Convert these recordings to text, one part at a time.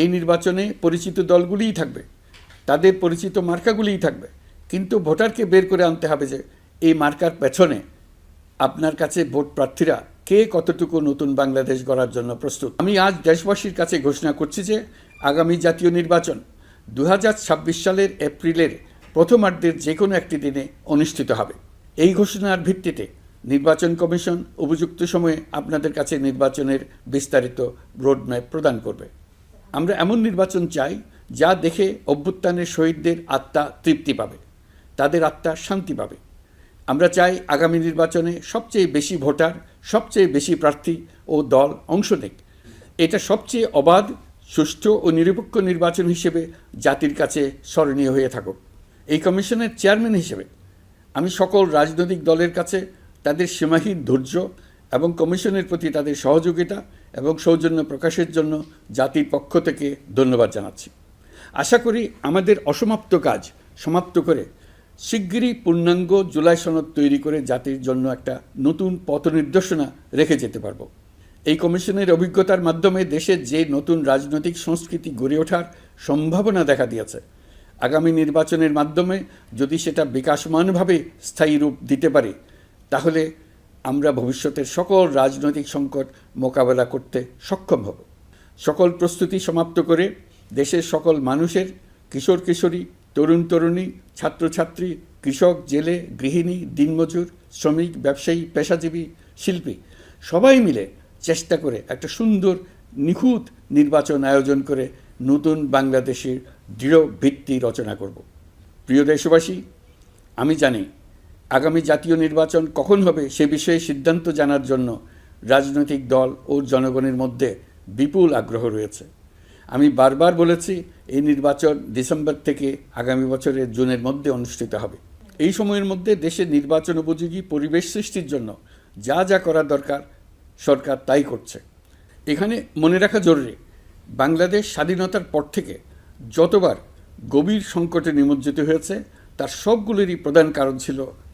এই নির্বাচনে পরিচিত দলগুলিই থাকবে। তাদের পরিচিত মার্কাগুলিই থাকবে। কিন্তু ভোটারকে বের করে আনতে হবে যে, এই মার্কার পেছনে আপনার কাছে ভোট প্রার্থীরা কে কতটুকু নতুন বাংলাদেশ গড়ার জন্য প্রস্তুত? আমি আজ দেশবাসীর কাছে ঘোষণা করছি যে, আগামী জাতীয় নির্বাচন দু হাজার ছাব্বিশ সালের এপ্রিলের প্রথমার্ধের যে কোনো একটি দিনে অনুষ্ঠিত হবে। এই ঘোষণার ভিত্তিতে নির্বাচন কমিশন উপযুক্ত সময়ে আপনাদের কাছে নির্বাচনের বিস্তারিত রোডম্যাপ প্রদান করবে। আমরা এমন নির্বাচন চাই যা দেখে অভ্যুত্থানের শহীদদের আত্মা তৃপ্তি পাবে, তাদের আত্মা শান্তি পাবে। আমরা চাই আগামী নির্বাচনে সবচেয়ে বেশি ভোটার, সবচেয়ে বেশি প্রার্থী ও দল অংশ নেক। এটা সবচেয়ে অবাধ, সুষ্ঠু ও নিরপেক্ষ নির্বাচন হিসেবে জাতির কাছে স্মরণীয় হয়ে থাকুক। এই কমিশনের চেয়ারম্যান হিসেবে আমি সকল রাজনৈতিক দলের কাছে তাদের সীমাহীন ধৈর্য এবং কমিশনের প্রতি তাদের সহযোগিতা এবং সৌজন্য প্রকাশের জন্য জাতির পক্ষ থেকে ধন্যবাদ জানাচ্ছি। আশা করি আমাদের অসমাপ্ত কাজ সমাপ্ত করে শিগগিরই পূর্ণাঙ্গ জুলাই সনদ তৈরি করে জাতির জন্য একটা নতুন পথ নির্দেশনা রেখে যেতে পারব। এই কমিশনের অভিজ্ঞতার মাধ্যমে দেশের যে নতুন রাজনৈতিক সংস্কৃতি গড়ে ওঠার সম্ভাবনা দেখা দিয়েছে, আগামী নির্বাচনের মাধ্যমে যদি সেটা বিকাশমানভাবে স্থায়ী রূপ দিতে পারে, তাহলে আমরা ভবিষ্যতের সকল রাজনৈতিক সংকট মোকাবেলা করতে সক্ষম হব। সকল প্রস্তুতি সমাপ্ত করে দেশের সকল মানুষের কিশোর কিশোরী, তরুণ তরুণী, ছাত্রছাত্রী, কৃষক, জেলে, গৃহিণী, দিনমজুর, শ্রমিক, ব্যবসায়ী, পেশাজীবী, শিল্পী সবাই মিলে চেষ্টা করে একটা সুন্দর, নিখুঁত নির্বাচন আয়োজন করে নতুন বাংলাদেশের দৃঢ় ভিত্তি রচনা করব। প্রিয় দেশবাসী, আমি জানি আগামী জাতীয় নির্বাচন কখন হবে সে বিষয়ে সিদ্ধান্ত জানার জন্য রাজনৈতিক দল ও জনগণের মধ্যে বিপুল আগ্রহ রয়েছে। আমি বারবার বলেছি, এই নির্বাচন ডিসেম্বর থেকে আগামী বছরের জুনের মধ্যে অনুষ্ঠিত হবে। এই সময়ের মধ্যে দেশের নির্বাচন উপযোগী পরিবেশ সৃষ্টির জন্য যা যা করা দরকার, সরকার তাই করছে। এখানে মনে রাখা জরুরি, বাংলাদেশ স্বাধীনতার পর থেকে যতবার গভীর সংকটে নিমজ্জিত হয়েছে, তার সবগুলোরই প্রধান কারণ ছিল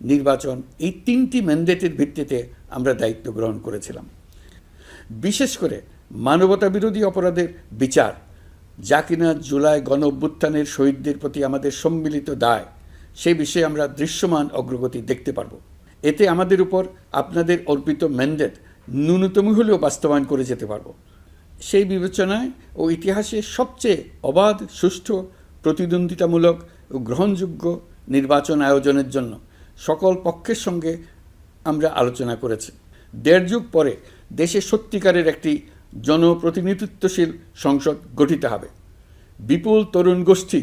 নির্বাচন এই তিনটি ম্যান্ডেটের ভিত্তিতে আমরা দায়িত্ব গ্রহণ করেছিলাম। বিশেষ করে মানবতা বিরোধী অপরাধের বিচার, যা কিনা জুলাই গণ অভ্যুত্থানের শহীদদের প্রতি আমাদের সম্মিলিত দায় সে বিষয়ে আমরা দৃশ্যমান অগ্রগতি দেখতে পারব। এতে আমাদের উপর আপনাদের অর্পিত ম্যান্ডেট ন্যূনতম হলেও বাস্তবায়ন করে যেতে পারব। সেই বিবেচনায় ও ইতিহাসে সবচেয়ে অবাধ, সুষ্ঠু, প্রতিদ্বন্দ্বিতামূলক ও গ্রহণযোগ্য নির্বাচন আয়োজনের জন্য সকল পক্ষের সঙ্গে আমরা আলোচনা করেছি। দেড় যুগ পরে দেশে সত্যিকারের একটি জনপ্রতিনিধিত্বশীল সংসদ গঠিত হবে। বিপুল তরুণ গোষ্ঠী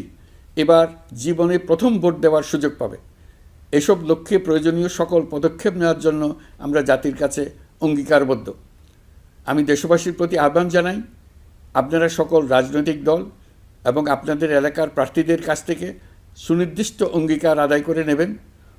এবার জীবনে প্রথম ভোট দেওয়ার সুযোগ পাবে। এসব লক্ষ্যে প্রয়োজনীয় সকল পদক্ষেপ নেওয়ার জন্য আমরা জাতির কাছে অঙ্গীকারবদ্ধ। আমি দেশবাসীর প্রতি আহ্বান জানাই, আপনারা সকল রাজনৈতিক দল এবং আপনাদের এলাকার প্রার্থীদের কাছ থেকে সুনির্দিষ্ট অঙ্গীকার আদায় করে নেবেন।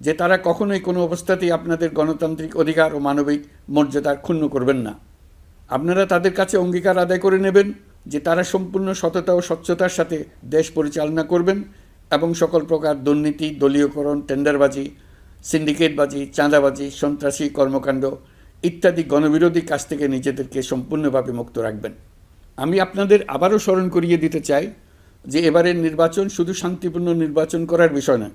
যে তারা কখনোই কোনো অবস্থাতেই আপনাদের গণতান্ত্রিক অধিকার ও মানবিক মর্যাদার ক্ষুণ্ণ করবেন না। আপনারা তাদের কাছে অঙ্গীকার আদায় করে নেবেন যে তারা সম্পূর্ণ সততা ও স্বচ্ছতার সাথে দেশ পরিচালনা করবেন এবং সকল প্রকার দুর্নীতি, দলীয়করণ, টেন্ডারবাজি, সিন্ডিকেটবাজি, চাঁদাবাজি, সন্ত্রাসী কর্মকাণ্ড ইত্যাদি গণবিরোধী কাজ থেকে নিজেদেরকে সম্পূর্ণভাবে মুক্ত রাখবেন। আমি আপনাদের আবারও স্মরণ করিয়ে দিতে চাই যে এবারের নির্বাচন শুধু শান্তিপূর্ণ নির্বাচন করার বিষয় নয়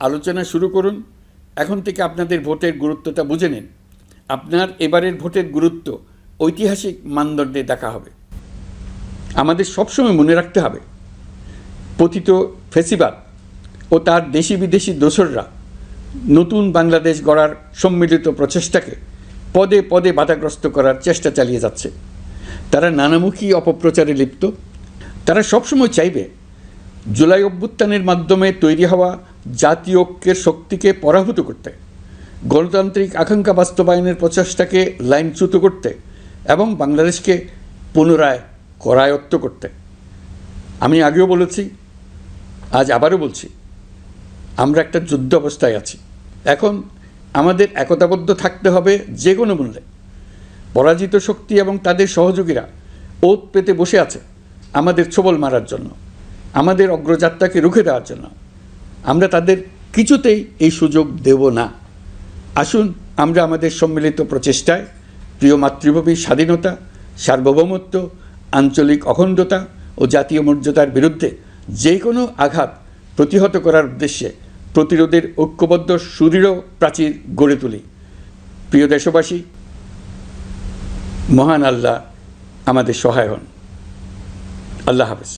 আলোচনা শুরু করুন। এখন থেকে আপনাদের ভোটের গুরুত্বটা বুঝে নিন। আপনার এবারের ভোটের গুরুত্ব ঐতিহাসিক মানদণ্ডে দেখা হবে। আমাদের সবসময় মনে রাখতে হবে, পতিত ফেসিবাদ ও তার দেশি বিদেশি দোসররা নতুন বাংলাদেশ গড়ার সম্মিলিত প্রচেষ্টাকে পদে পদে বাধাগ্রস্ত করার চেষ্টা চালিয়ে যাচ্ছে। তারা নানামুখী অপপ্রচারে লিপ্ত। তারা সবসময় চাইবে, জুলাই অভ্যুত্থানের মাধ্যমে তৈরি হওয়া জাতীয় ঐক্যের শক্তিকে পরাভূত করতে, গণতান্ত্রিক আকাঙ্ক্ষা বাস্তবায়নের প্রচেষ্টাকে লাইনচ্যুত করতে এবং বাংলাদেশকে পুনরায় করায়ত্ত করতে। আমি আগেও বলেছি, আজ আবারও বলছি, আমরা একটা যুদ্ধ অবস্থায় আছি। এখন আমাদের একতাবদ্ধ থাকতে হবে যে কোনো মূল্যে। পরাজিত শক্তি এবং তাদের সহযোগীরা ওত পেতে বসে আছে আমাদের ছোবল মারার জন্য, আমাদের অগ্রযাত্রাকে রুখে দেওয়ার জন্য। আমরা তাদের কিছুতেই এই সুযোগ দেব না। আসুন আমরা আমাদের সম্মিলিত প্রচেষ্টায় প্রিয় মাতৃভূমির স্বাধীনতা, সার্বভৌমত্ব, আঞ্চলিক অখণ্ডতা ও জাতীয় মর্যাদার বিরুদ্ধে যে কোনো আঘাত প্রতিহত করার উদ্দেশ্যে প্রতিরোধের ঐক্যবদ্ধ, সুদৃঢ় প্রাচীর গড়ে তুলি। প্রিয় দেশবাসী, মহান আল্লাহ আমাদের সহায় হন। আল্লাহ হাফেজ।